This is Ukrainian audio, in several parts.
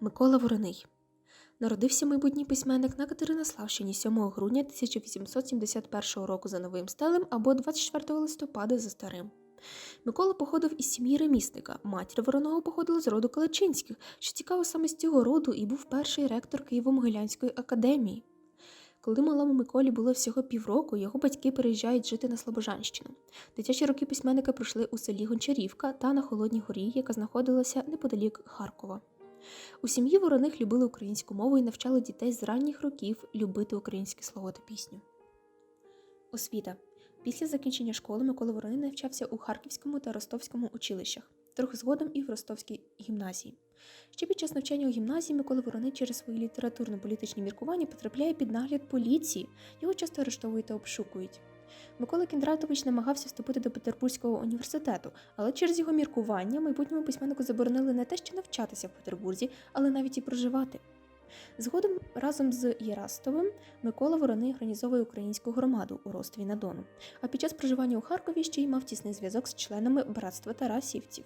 Микола Вороний народився майбутній письменник на Катеринославщині 7 грудня 1871 року за новим стилем або 24 листопада за старим. Микола походив із сім'ї ремісника. Матір Вороного походила з роду Каличинських, що цікаво саме з цього роду і був перший ректор Києво-Могилянської академії. Коли малому Миколі було всього півроку, його батьки переїжджають жити на Слобожанщину. Дитячі роки письменника пройшли у селі Гончарівка та на Холодній горі, яка знаходилася неподалік Харкова. У сім'ї вороних любили українську мову і навчали дітей з ранніх років любити українське слово та пісню. Освіта. Після закінчення школи Микола Вороний навчався у Харківському та Ростовському училищах, трохи згодом і в Ростовській гімназії. Ще під час навчання у гімназії Микола Вороний через свої літературно-політичні міркування потрапляє під нагляд поліції, його часто арештовують та обшукують. Микола Кіндратович намагався вступити до Петербурзького університету, але через його міркування майбутньому письменнику заборонили не те, що навчатися в Петербурзі, але навіть і проживати. Згодом разом з Єрастовим Микола Вороний організовує українську громаду у Ростові на Дону, а під час проживання у Харкові ще й мав тісний зв'язок з членами братства Тарасівців.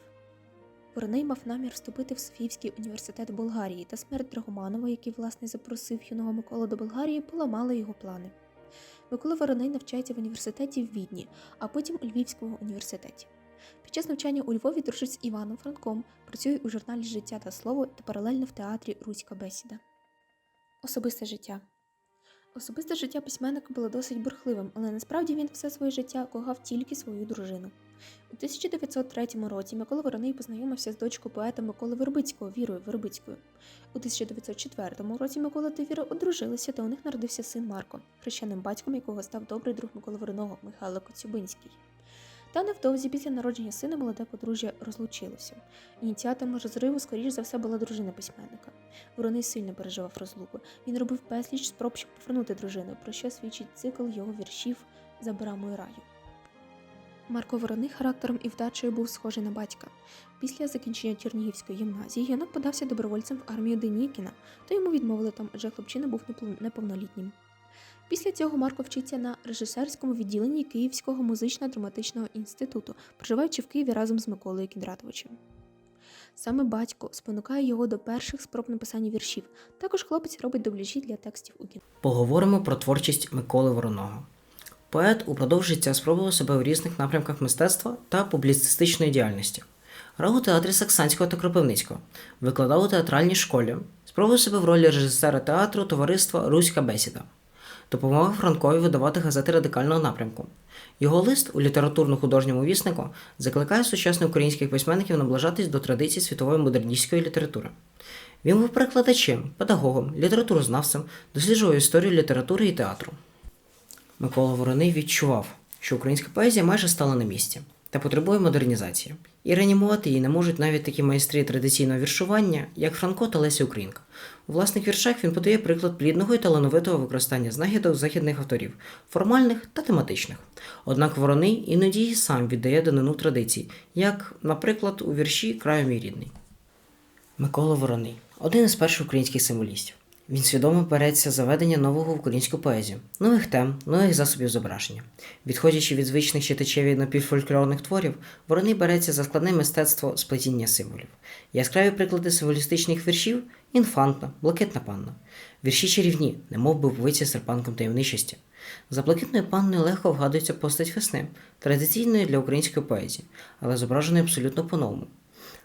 Вороний мав намір вступити в Софіївський університет Болгарії, та смерть Драгоманова, який власне запросив юного Миколу до Болгарії, поламала його плани. Микола Вороний навчається в університеті в Відні, а потім у Львівському університеті. Під час навчання у Львові дружить з Іваном Франком, працює у журналі Життя та слово та паралельно в театрі Руська бесіда. Особисте життя. Особисте життя письменника було досить бурхливим, але насправді він все своє життя кохав тільки свою дружину. У 1903 році Микола Вороний познайомився з дочкою поета Миколи Вербицького Вірою Вербицькою. У 1904 році Микола та Віра одружилися, та у них народився син Марко, хрещеним батьком якого став добрий друг Миколи Вороного Михайло Коцюбинський. Та невдовзі після народження сина молоде подружжя розлучилося. Ініціатором розриву, скоріш за все, була дружина письменника. Вороний сильно переживав розлуку. Він робив безліч спроб, щоб повернути дружину, про що свідчить цикл його віршів за брамою раю. Марко Вороний характером і вдачею був схожий на батька. Після закінчення Чернігівської гімназії юнак подався добровольцем в армію Денікіна, та йому відмовили там, адже хлопчина був неповнолітнім. Після цього Марко вчиться на режисерському відділенні Київського музично-драматичного інституту, проживаючи в Києві разом з Миколою Кіндратовичем. Саме батько спонукає його до перших спроб написання віршів. Також хлопець робить дубляжі для текстів у кіно. Поговоримо про творчість Миколи Вороного. Поет упродовж життя спробував себе у різних напрямках мистецтва та публіцистичної діяльності. Грав у театрі Саксанського та Кропивницького, викладав у театральній школі, спробував себе в ролі режисера театру товариства Руська бесіда. Допомагав Франкові видавати газети радикального напрямку. Його лист у літературно-художньому віснику закликає сучасних українських письменників наближатись до традицій світової модерністської літератури. Він був перекладачем, педагогом, літературознавцем, досліджував історію літератури і театру. Микола Вороний відчував, що українська поезія майже стала на місці та потребує модернізації. І реанімувати її не можуть навіть такі майстри традиційного віршування, як Франко та Леся Українка. У власних віршах він подає приклад плідного і талановитого використання знахідок західних авторів, формальних та тематичних. Однак Вороний іноді і сам віддає данину традицій, як, наприклад, у вірші Краю мій рідний. Микола Вороний один із перших українських символістів. Він свідомо береться за ведення нового в українську поезію, нових тем, нових засобів зображення. Відходячи від звичних читачеві напівфольклорних творів, Вороний береться за складне мистецтво сплетіння символів. Яскраві приклади символістичних віршів інфантна, блакитна панна. Вірші чарівні, немов би вбивці серпанком таємничості. За блакитною панною легко вгадується постать весни, традиційної для української поезії, але зображеної абсолютно по-новому.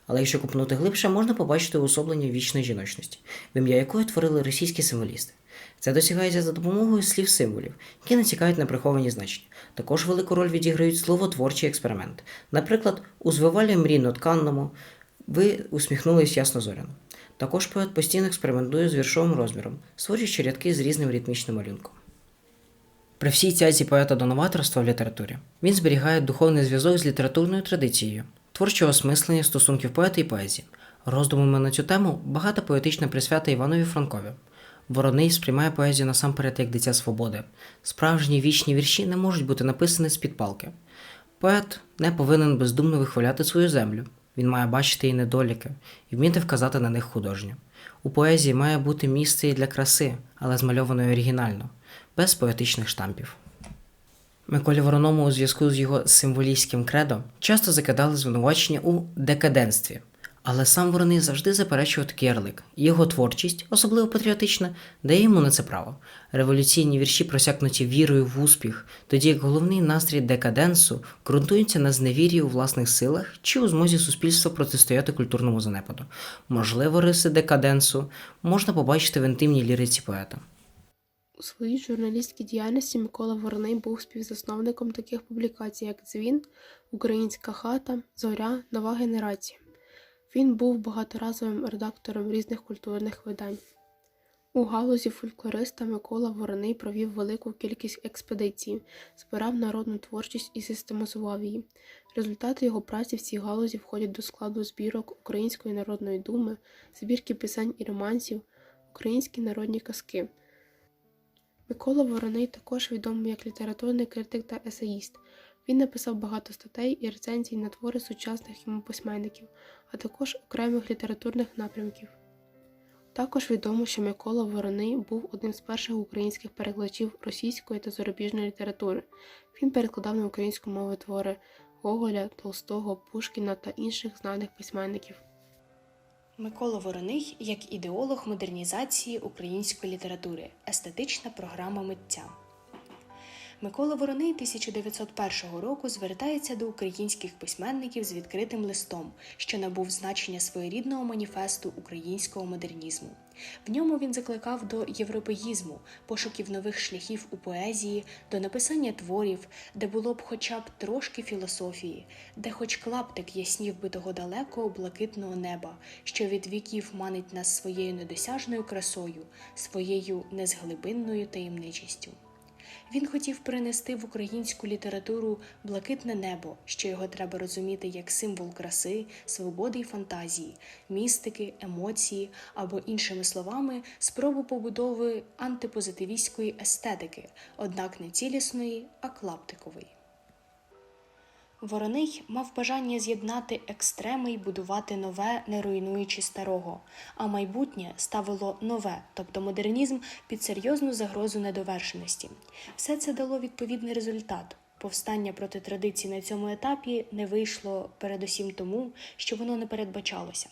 Але якщо копнути глибше, можна побачити уособлення вічної жіночності, в ім'я якої творили російські символісти. Це досягається за допомогою слів символів, які натякають на приховані значення. Також велику роль відіграють словотворчі експерименти. Наприклад, у звивалі мрійно тканному ви усміхнулись ясно зоряно. Також поет постійно експериментує з віршовим розміром, створюючи рядки з різним ритмічним малюнком. При всій тязі поета до новаторства в літературі він зберігає духовний зв'язок з літературною традицією, творчого осмислення стосунків поета і поезії. Роздумами на цю тему багата поетична присвята Іванові Франкові. Вороний сприймає поезію насамперед як дитя свободи. Справжні вічні вірші не можуть бути написані з-під палки. Поет не повинен бездумно вихваляти свою землю. Він має бачити її недоліки і вміти вказати на них художньо. У поезії має бути місце і для краси, але змальованої оригінально, без поетичних штампів. Миколі Вороному у зв'язку з його символістським кредо часто закидали звинувачення у декаденстві, Але сам Вороний завжди заперечував такий ярлик. Його творчість, особливо патріотична, дає йому на це право. Революційні вірші просякнуті вірою в успіх, тоді як головний настрій декаденсу ґрунтується на зневір'ї у власних силах чи у змозі суспільства протистояти культурному занепаду. Можливо, риси декаденсу можна побачити в інтимній ліриці поета. У своїй журналістській діяльності Микола Вороний був співзасновником таких публікацій, як Дзвін, Українська хата, Зоря, Нова генерація. Він був багаторазовим редактором різних культурних видань. У галузі фольклориста Микола Вороний провів велику кількість експедицій, збирав народну творчість і систематизував її. Результати його праці в цій галузі входять до складу збірок Української народної думи, збірки пісень і романсів, українські народні казки. Микола Вороний також відомий як літературний критик та есеїст. Він написав багато статей і рецензій на твори сучасних йому письменників, а також окремих літературних напрямків. Також відомо, що Микола Вороний був одним з перших українських перекладачів російської та зарубіжної літератури. Він перекладав на українську мову твори Гоголя, Толстого, Пушкіна та інших знаних письменників. Микола Вороний як ідеолог модернізації української літератури, естетична програма митця. Микола Вороний 1901 року звертається до українських письменників з відкритим листом, що набув значення своєрідного маніфесту українського модернізму. В ньому він закликав до європеїзму, пошуків нових шляхів у поезії, до написання творів, де було б хоча б трошки філософії, де хоч клаптик яснів би того далекого блакитного неба, що від віків манить нас своєю недосяжною красою, своєю незглибинною таємничістю. Він хотів принести в українську літературу блакитне небо, що його треба розуміти як символ краси, свободи й фантазії, містики, емоції або, іншими словами, спробу побудови антипозитивістської естетики, однак не цілісної, а клаптикової. Вороний мав бажання з'єднати екстреми й будувати нове, не руйнуючи старого, а майбутнє ставило нове, тобто модернізм, під серйозну загрозу недовершеності. Все це дало відповідний результат. Повстання проти традицій на цьому етапі не вийшло передусім тому, що воно не передбачалося.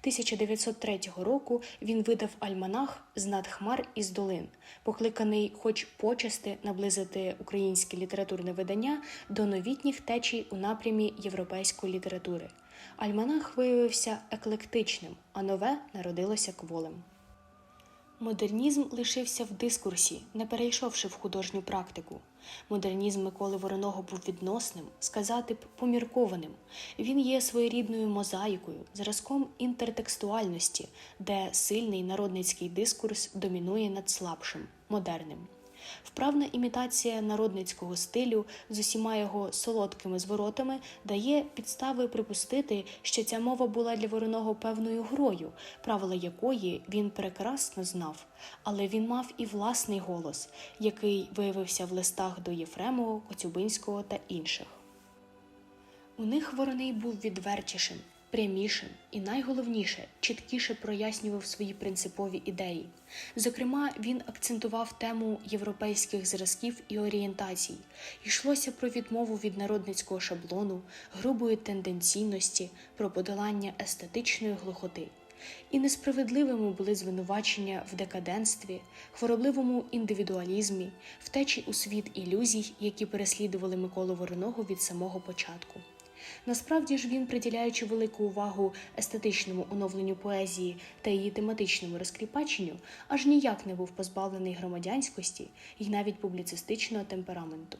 1903 року він видав альманах «Знат хмар із долин, покликаний, хоч почасти наблизити українське літературне видання до новітніх течій у напрямі європейської літератури. Альманах виявився еклектичним, а нове народилося кволем. Модернізм лишився в дискурсі, не перейшовши в художню практику. Модернізм Миколи Вороного був відносним, сказати б, поміркованим. Він є своєрідною мозаїкою, зразком інтертекстуальності, де сильний народницький дискурс домінує над слабшим, модерним. Вправна імітація народницького стилю з усіма його солодкими зворотами дає підстави припустити, що ця мова була для вороного певною грою, правила якої він прекрасно знав, але він мав і власний голос, який виявився в листах до Єфремова, Коцюбинського та інших. У них вороний був відвертішим, прямішим і найголовніше чіткіше прояснював свої принципові ідеї. Зокрема, він акцентував тему європейських зразків і орієнтацій. Йшлося про відмову від народницького шаблону, грубої тенденційності, про подолання естетичної глухоти. І несправедливими були звинувачення в декаденстві, хворобливому індивідуалізмі, втечі у світ ілюзій, які переслідували Миколу Вороного від самого початку. Насправді ж він, приділяючи велику увагу естетичному оновленню поезії та її тематичному розкріпаченню, аж ніяк не був позбавлений громадянськості і навіть публіцистичного темпераменту.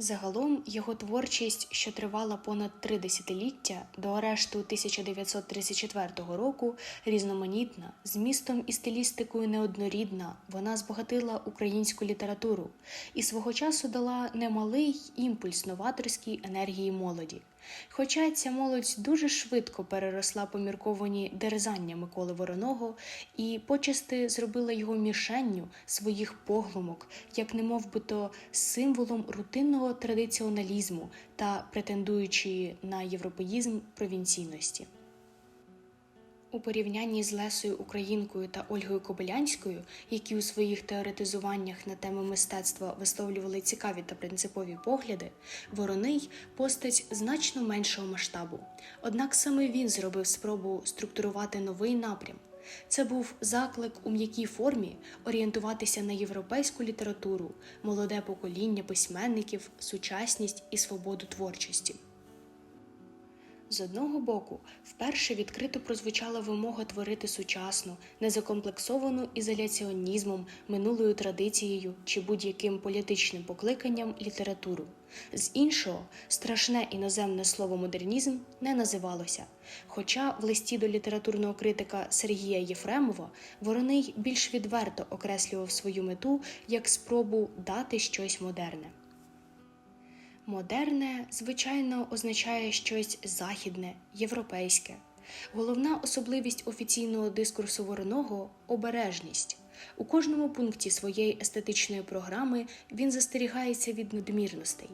Загалом його творчість, що тривала понад три десятиліття до арешту 1934 року, різноманітна, змістом і стилістикою неоднорідна, вона збагатила українську літературу і свого часу дала немалий імпульс новаторській енергії молоді. Хоча ця молодь дуже швидко переросла помірковані дерзання Миколи Вороного і почасти зробила його мішенню своїх поглумок, як не би то символом рутинного традиціоналізму та претендуючи на європеїзм провінційності. У порівнянні з Лесою Українкою та Ольгою Кобилянською, які у своїх теоретизуваннях на тему мистецтва висловлювали цікаві та принципові погляди, Вороний постать значно меншого масштабу. Однак саме він зробив спробу структурувати новий напрям. Це був заклик у м'якій формі орієнтуватися на європейську літературу, молоде покоління письменників, сучасність і свободу творчості. З одного боку, вперше відкрито прозвучала вимога творити сучасну, незакомплексовану ізоляціонізмом, минулою традицією чи будь-яким політичним покликанням літературу. З іншого, страшне іноземне слово модернізм не називалося. Хоча в листі до літературного критика Сергія Єфремова Вороний більш відверто окреслював свою мету як спробу дати щось модерне. Модерне, звичайно, означає щось західне, європейське. Головна особливість офіційного дискурсу вороного обережність. У кожному пункті своєї естетичної програми він застерігається від надмірностей.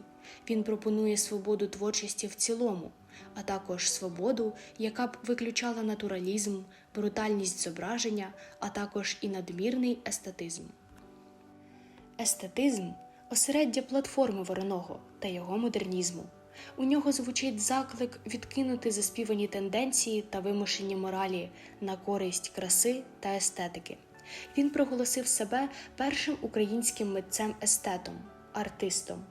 Він пропонує свободу творчості в цілому, а також свободу, яка б виключала натуралізм, брутальність зображення, а також і надмірний естетизм. Естетизм осереддя платформи вороного та його модернізму. У нього звучить заклик відкинути заспівані тенденції та вимушені моралі на користь краси та естетики. Він проголосив себе першим українським митцем-естетом, артистом.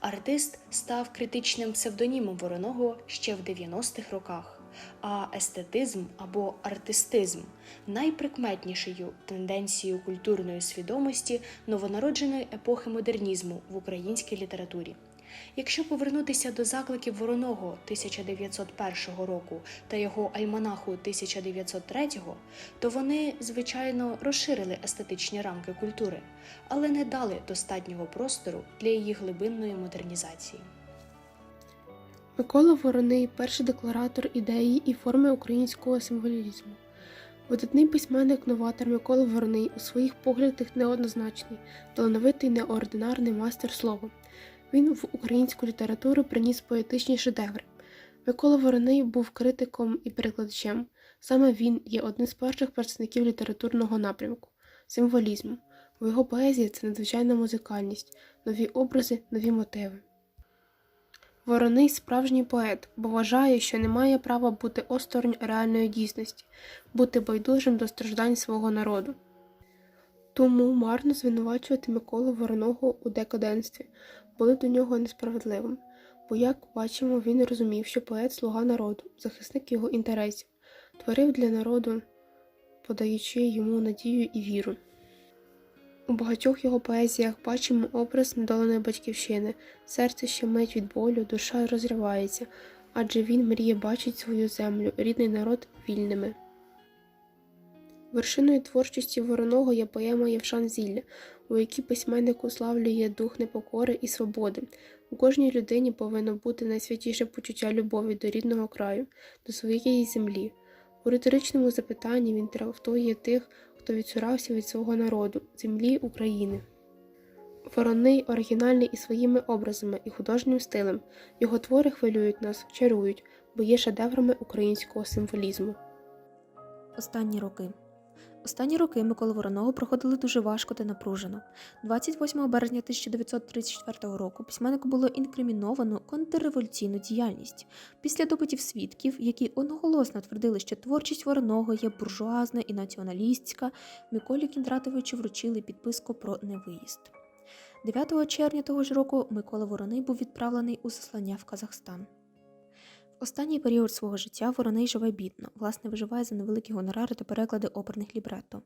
Артист став критичним псевдонімом вороного ще в 90-х роках, а естетизм або артистизм найприкметнішою тенденцією культурної свідомості новонародженої епохи модернізму в українській літературі. Якщо повернутися до закликів Вороного 1901 року та його альманаху 1903, то вони, звичайно, розширили естетичні рамки культури, але не дали достатнього простору для її глибинної модернізації. Микола Вороний перший декларатор ідеї і форми українського символізму. Видатний письменник-новатор Микола Вороний у своїх поглядах неоднозначний, талановитий неординарний майстер слова. Він в українську літературу приніс поетичні шедеври. Микола Вороний був критиком і перекладачем. Саме він є одним з перших представників літературного напрямку символізму. У його поезії це надзвичайна музикальність, нові образи, нові мотиви. Вороний справжній поет, бо вважає, що не має права бути осторонь реальної дійсності, бути байдужим до страждань свого народу. Тому марно звинувачувати Миколу Вороного у декаденстві, були до нього несправедливим, бо, як бачимо, він розумів, що поет слуга народу, захисник його інтересів, творив для народу, подаючи йому надію і віру. У багатьох його поезіях бачимо образ недоленої батьківщини, серце щемить від болю, душа розривається, адже він мріє бачить свою землю, рідний народ вільними. Вершиною творчості вороного є поема Євшан Зілля, у якій письменник уславлює дух непокори і свободи. У кожній людині повинно бути найсвятіше почуття любові до рідного краю, до своєї землі. У риторичному запитанні він трактує тих, хто відсурався від свого народу, землі України. Вороний оригінальний і своїми образами і художнім стилем. Його твори хвилюють нас, чарують, бо є шедеврами українського символізму. Останні роки. Останні роки Миколи Вороного проходили дуже важко та напружено. 28 березня 1934 року письменнику було інкриміновано контрреволюційну діяльність після допитів свідків, які одноголосно твердили, що творчість Вороного є буржуазна і націоналістська. Миколі Кіндратовичу вручили підписку про невиїзд. 9 червня того ж року Микола Вороний був відправлений у заслання в Казахстан. Останній період свого життя Вороний живе бідно, власне, виживає за невеликі гонорари та переклади оперних лібретто.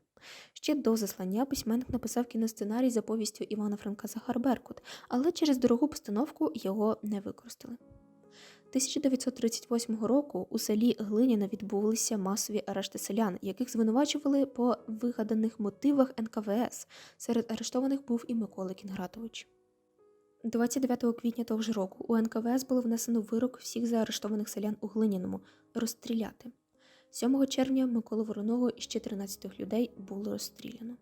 Ще до заслання письменник написав кіносценарій за повістю Івана Франка Захар Беркут, але через дорогу постановку його не використали. 1938 року у селі Глиняна відбулися масові арешти селян, яких звинувачували по вигаданих мотивах НКВС. Серед арештованих був і Микола Кінгратович. 29 квітня того ж року у НКВС було внесено вирок всіх заарештованих селян у Глиняному розстріляти. 7 червня Миколу Вороного і ще 13 людей було розстріляно.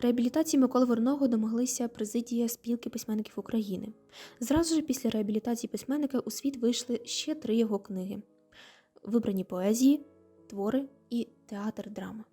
Реабілітації Миколи Вороного домоглися президія спілки письменників України. Зразу ж після реабілітації письменника у світ вийшли ще три його книги: Вибрані поезії твори і театр драми.